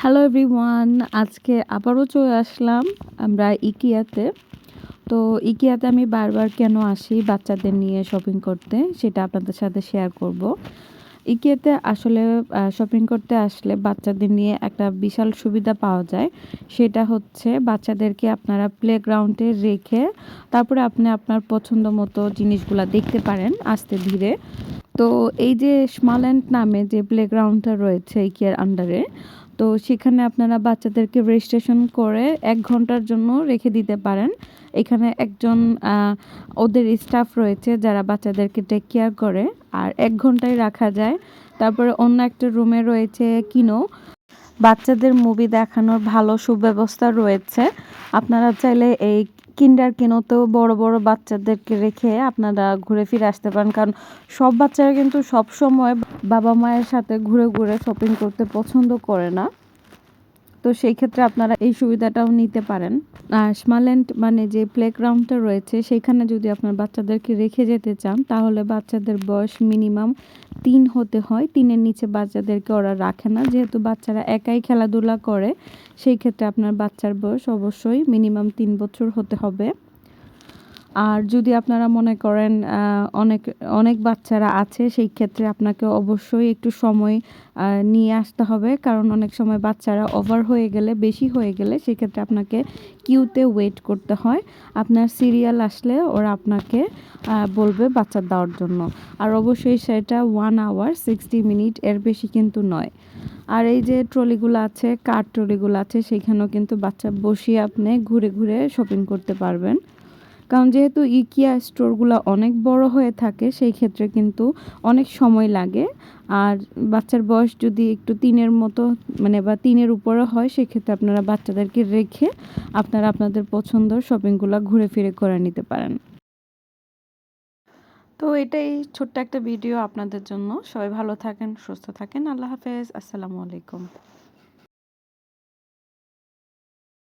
Hello everyone আজকে আবারও চলে আসলাম আমরা ইকিয়াতে। তো ইকিয়াতে আমি বারবার কেন আসি বাচ্চাদের নিয়ে শপিং করতে সেটা আপনাদের সাথে শেয়ার করব। ইকিয়াতে আসলে শপিং করতে আসলে বাচ্চাদের নিয়ে একটা বিশাল সুবিধা পাওয়া যায়। সেটা হচ্ছে বাচ্চাদেরকে আপনারা প্লেগ্রাউন্ডে রেখে তারপরে আপনি আপনার পছন্দ মতো জিনিসগুলা দেখতে পারেন আস্তে ধীরে। তো এই যে স্মাল্যান্ড নামে যে প্লেগ্রাউন্ডটা রয়েছে ইকিয়ার আন্ডারে তো সেখানে আপনারা বাচ্চাদেরকে রেজিস্ট্রেশন করে এক ঘণ্টার জন্য রেখে দিতে পারেন। এখানে একজন ওদের স্টাফ রয়েছে যারা বাচ্চাদেরকে টেক কেয়ার করে। আর এক ঘন্টায় রাখা যায়। তারপরে অন্য একটা রুমে রয়েছে কিনো বাচ্চাদের মুভি দেখানোর ভালো সুব্যবস্থা রয়েছে। আপনারা চাইলে এই কিন্ডার কিনোতেও বড় বড় বাচ্চাদেরকে রেখে আপনারা ঘুরে ফিরে আসতে পারেন। কারণ সব বাচ্চারা কিন্তু সব সময় বাবা মায়ের সাথে ঘুরে ঘুরে শপিং করতে পছন্দ করে না। তো সেই ক্ষেত্রে আপনারা এই সুবিধাটাও নিতে পারেন। আর স্মাল্যান্ড মানে যে প্লেগ্রাউন্ডটা রয়েছে সেইখানে যদি আপনার বাচ্চাদেরকে রেখে যেতে চান, তাহলে বাচ্চাদের বয়স মিনিমাম তিন হতে হয়। তিনের নিচে বাচ্চাদেরকে ওরা রাখে না। যেহেতু বাচ্চারা একাই খেলাধুলা করে, সেই ক্ষেত্রে আপনার বাচ্চার বয়স অবশ্যই মিনিমাম তিন বছর হতে হবে। আর যদি আপনারা মনে করেন অনেক অনেক বাচ্চারা আছে, সেই ক্ষেত্রে আপনাকে অবশ্যই একটু সময় নিয়ে আসতে হবে। কারণ অনেক সময় বাচ্চারা ওভার হয়ে গেলে, বেশি হয়ে গেলে, সেক্ষেত্রে আপনাকে কিউতে ওয়েট করতে হয়। আপনার সিরিয়াল আসলে ওরা আপনাকে বলবে বাচ্চা দেওয়ার জন্য। আর অবশ্যই সেটা ওয়ান আওয়ার সিক্সটি মিনিট এর বেশি কিন্তু নয়। আর এই যে ট্রলিগুলো আছে কার ট্রলিগুলো আছে, সেখানেও কিন্তু বাচ্চা বসিয়ে আপনি ঘুরে ঘুরে শপিং করতে পারবেন। কারণ যেহেতু ইকিয়া স্টোরগুলো অনেক বড় হয়ে থাকে, সেই ক্ষেত্রে কিন্তু অনেক সময় লাগে। আর বাচ্চার বয়স যদি একটু তিনের মতো মানে বা তিনের উপরে হয়, সেক্ষেত্রে আপনারা বাচ্চাদেরকে রেখে আপনারা আপনাদের পছন্দ শপিংগুলো ঘুরে ফিরে করে নিতে পারেন। তো এটাই ছোট্ট একটা ভিডিও আপনাদের জন্য। সবাই ভালো থাকেন, সুস্থ থাকেন। আল্লাহ হাফেজ। আসসালামু আলাইকুম।